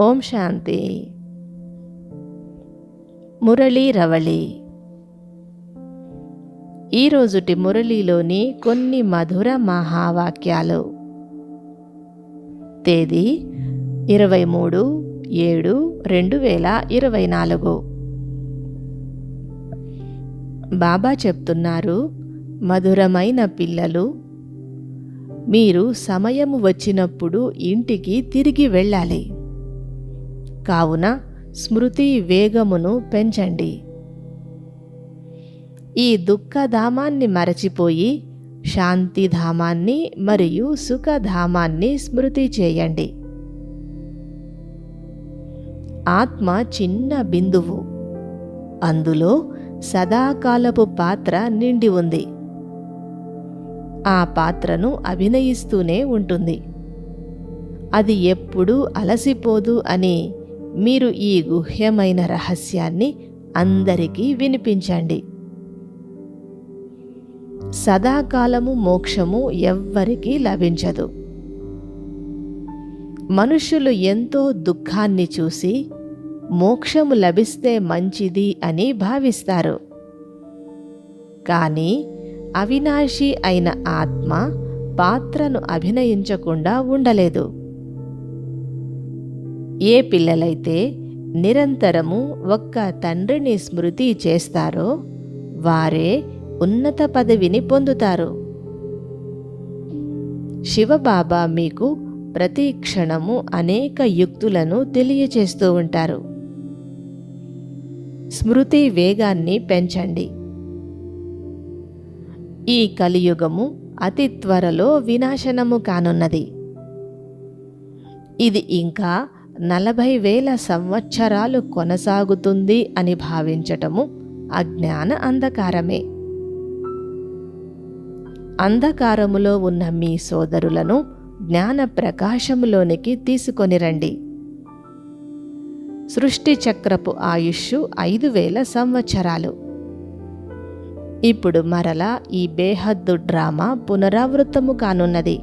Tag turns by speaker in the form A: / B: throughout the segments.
A: ఓం శాంతి. మురళీ రవళి. ఈరోజుటి మురళీలోని కొన్ని మధుర మహావాక్యాలు. తేదీ ఇరవై మూడు ఏడు రెండు వేల ఇరవై నాలుగు. బాబా చెప్తున్నారు మధురమైన పిల్లలు మీరు సమయము వచ్చినప్పుడు ఇంటికి తిరిగి వెళ్ళాలి. కావున స్మృతి వేగమును పెంచండి. ఈ దుఃఖధామాన్ని మరచిపోయి శాంతిధామాన్ని మరియు సుఖధామాన్ని స్మృతి చేయండి. ఆత్మ చిన్న బిందువు. అందులో సదాకాలపు పాత్ర నిండి ఉంది. ఆ పాత్రను అభినయిస్తూనే ఉంటుంది. అది ఎప్పుడూ అలసిపోదు అని మీరు ఈ గుహ్యమైన రహస్యాన్ని అందరికీ వినిపించండి. సదాకాలము మోక్షము ఎవ్వరికీ లభించదు. మనుషులు ఎంతో దుఃఖాన్ని చూసి మోక్షము లభిస్తే మంచిది అని భావిస్తారు. కానీ అవినాశి అయిన ఆత్మ పాత్రను అభినయించకుండా ఉండలేదు. ఏ పిల్లలైతే నిరంతరము ఒక్క తండ్రిని స్మృతి చేస్తారో వారే ఉన్నత పదవిని పొందుతారు. శివబాబా మీకు ప్రతి క్షణము అనేక యుక్తులను తెలియచేస్తూ ఉంటారు. స్మృతి వేగాన్ని పెంచండి. ఈ కలియుగము అతి త్వరలో వినాశనము కానున్నది. ఇది ఇంకా నలభై వేల సంవత్సరాలు కొనసాగుతుంది అని భావించటము అజ్ఞాన అంధకారమే. అంధకారములో ఉన్న మీ సోదరులను జ్ఞాన ప్రకాశములోనికి తీసుకొని రండి. సృష్టి చక్రపు ఆయుష్ ఐదు వేల సంవత్సరాలు. ఇప్పుడు మరలా ఈ బేహద్దు డ్రామా పునరావృతము కానున్నది.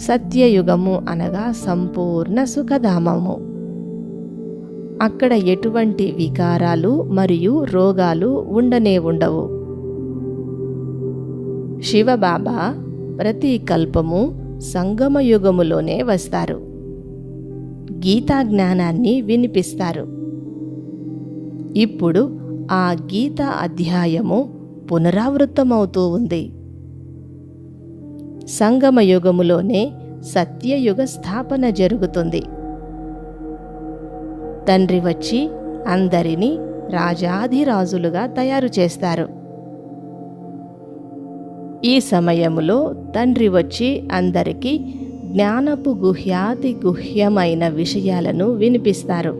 A: సత్యయుగము అనగా సంపూర్ణ సుఖధామము. అక్కడ ఎటువంటి వికారాలు మరియు రోగాలు ఉండనే ఉండవు. శివబాబా ప్రతి కల్పము సంగమయుగములోనే వస్తారు. గీతా జ్ఞానాన్ని వినిపిస్తారు. ఇప్పుడు ఆ గీత అధ్యాయము పునరావృతమవుతూ ఉంది. సంగమయుగములోనే సత్యయుగ స్థాపన జరుగుతుంది. తండ్రి వచ్చి అందరినీ రాజాధిరాజులుగా తయారు చేస్తారు. ఈ సమయములో తండ్రి వచ్చి అందరికీ జ్ఞానపు గుహ్యాతి గుహ్యమైన విషయాలను వినిపిస్తారు.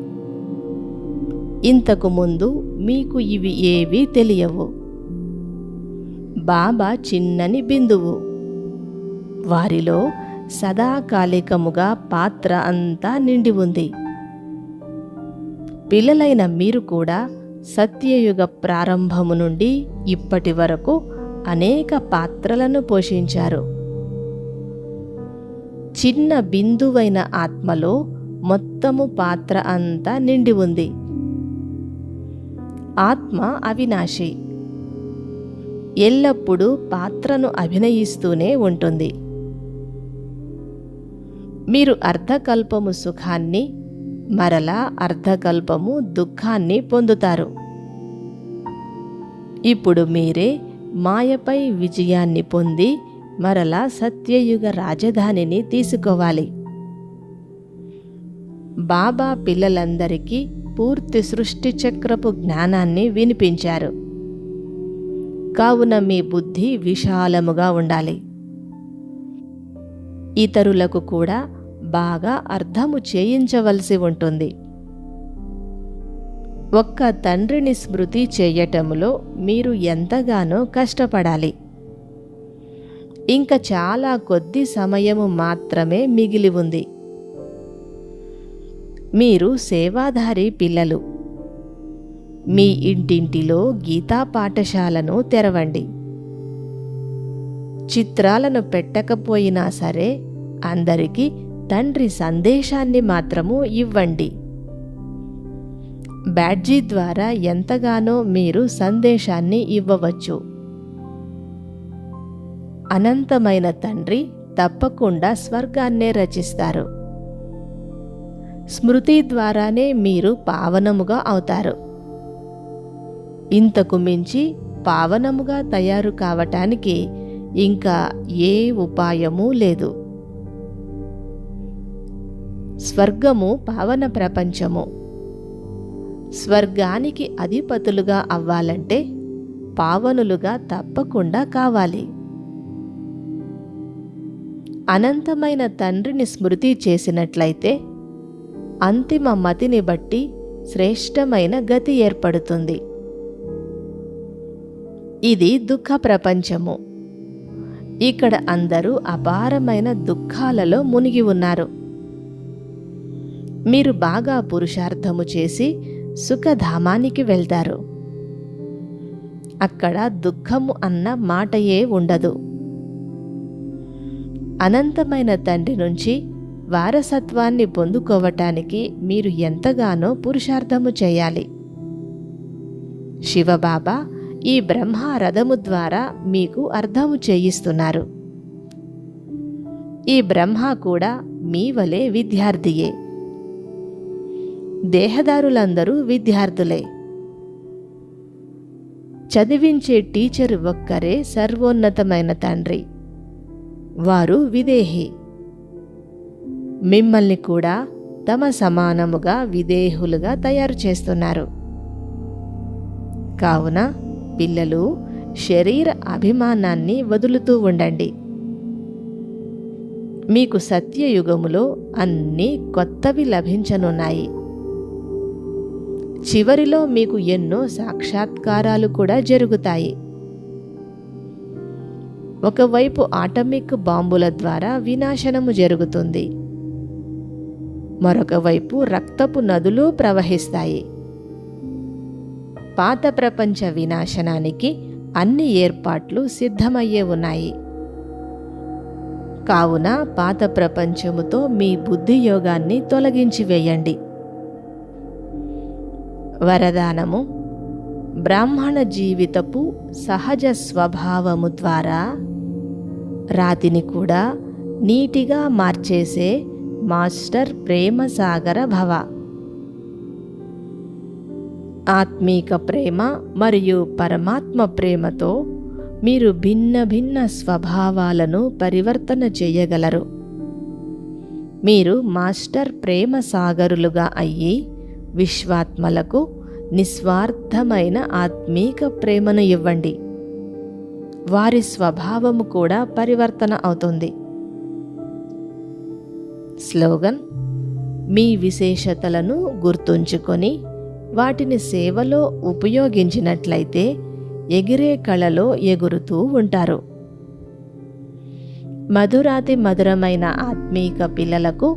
A: ఇంతకు ముందు మీకు ఇవి ఏవీ తెలియవు. బాబా చిన్నని బిందువు. వారిలో సదాకాలికముగా పాత్ర అంతా నిండి ఉంది. పిల్లలైన మీరు కూడా సత్యయుగ ప్రారంభము నుండి ఇప్పటి వరకు అనేక పాత్రలను పోషించారు. చిన్న బిందువైన ఆత్మలో మొత్తము పాత్ర అంతా నిండి ఉంది. ఆత్మ అవినాశి. ఎల్లప్పుడూ పాత్రను అభినయిస్తూనే ఉంటుంది. మీరు అర్ధకల్పము సుఖాన్ని మరలా అర్ధకల్పము దుఃఖాన్ని పొందుతారు. ఇప్పుడు మీరే మాయపై విజయాన్ని పొంది మరలా సత్యయుగ రాజధానిని తీసుకోవాలి. బాబా పిల్లలందరికీ పూర్తి సృష్టి చక్రపు జ్ఞానాన్ని వినిపించారు. కావున మీ బుద్ధి విశాలముగా ఉండాలి. ఇతరులకు కూడా బాగా అర్థము చేయించవలసి ఉంటుంది. ఒక్క తండ్రిని స్మృతి చేయటంలో మీరు ఎంతగానో కష్టపడాలి. ఇంకా చాలా కొద్ది సమయము మాత్రమే మిగిలి ఉంది. మీరు సేవాధారి పిల్లలు. మీ ఇంటింటిలో గీతా పాఠశాలను తెరవండి. చిత్రాలను పెట్టకపోయినా సరే అందరికీ తండ్రి సందేశాన్ని మాత్రము ఇవ్వండి. బ్యాడ్జీ ద్వారా ఎంతగానో మీరు సందేశాన్ని ఇవ్వవచ్చు. అనంతమైన తండ్రి తప్పకుండా స్వర్గాన్నే రచిస్తారు. స్మృతి ద్వారానే మీరు పావనముగా అవుతారు. ఇంతకు మించి పావనముగా తయారు కావటానికి ఇంకా ఏ ఉపాయమూ లేదు. స్వర్గము పావన ప్రపంచము. స్వర్గానికి అధిపతులుగా అవ్వాలంటే పావనులుగా తప్పకుండా కావాలి. అనంతమైన తండ్రిని స్మృతి చేసినట్లయితే అంతిమ మతిని బట్టి శ్రేష్టమైన గతి ఏర్పడుతుంది. ఇది దుఃఖ ప్రపంచము. ఇక్కడ అందరూ అపారమైన దుఃఖాలలో మునిగి ఉన్నారు. మీరు బాగా పురుషార్థము చేసి సుఖధామానికి వెళ్తారు. అక్కడ దుఃఖము అన్న మాటయే ఉండదు. అనంతమైన తండ్రి నుంచి వారసత్వాన్ని పొందుకోవటానికి మీరు ఎంతగానో పురుషార్థము చేయాలి. శివబాబా ఈ బ్రహ్మ రథము ద్వారా మీకు అర్థము చేయిస్తున్నారు. ఈ బ్రహ్మ కూడా మీ వలె విద్యార్థియే. దేహదారులందరూ విద్యార్థులే. చదివించే టీచర్ ఒక్కరే సర్వోన్నతమైన తండ్రి. వారు విదేహి. మిమ్మల్ని కూడా తమ సమానముగా విదేహులుగా తయారు చేస్తున్నారు. కావున పిల్లలు శరీర అభిమానాన్ని వదులుతూ ఉండండి. మీకు సత్యయుగములో అన్నీ కొత్తవి లభించనున్నాయి. చివరిలో మీకు ఎన్నో సాక్షాత్కారాలు కూడా జరుగుతాయి. ఒకవైపు ఆటమిక్ బాంబుల ద్వారా వినాశనము జరుగుతుంది. మరొక వైపు రక్తపు నదులు ప్రవహిస్తాయి. పాత ప్రపంచ వినాశనానికి అన్ని ఏర్పాట్లు సిద్ధమయ్యే ఉన్నాయి. కావున పాత ప్రపంచముతో మీ బుద్ధి యోగాన్ని తొలగించి వేయండి. వరదానము. బ్రాహ్మణ జీవితపు సహజ స్వభావము ద్వారా రాతిని కూడా నీటిగా మార్చేసే మాస్టర్ ప్రేమ సాగర భవ. ఆత్మీక ప్రేమ మరియు పరమాత్మ ప్రేమతో మీరు భిన్న భిన్న స్వభావాలను పరివర్తన చేయగలరు. మీరు మాస్టర్ ప్రేమ సాగరులుగా అయ్యి విశ్వాత్మలకు నిస్వార్థమైన ఆత్మీక ప్రేమను ఇవ్వండి. వారి స్వభావము కూడా పరివర్తన అవుతుంది. స్లోగన్ మీ విశేషతలను గుర్తుంచుకొని వాటిని సేవలో ఉపయోగించినట్లయితే ఎగిరే కళలో ఎగురుతూ ఉంటారు. మధురాతి మధురమైన ఆత్మీక పిల్లలకు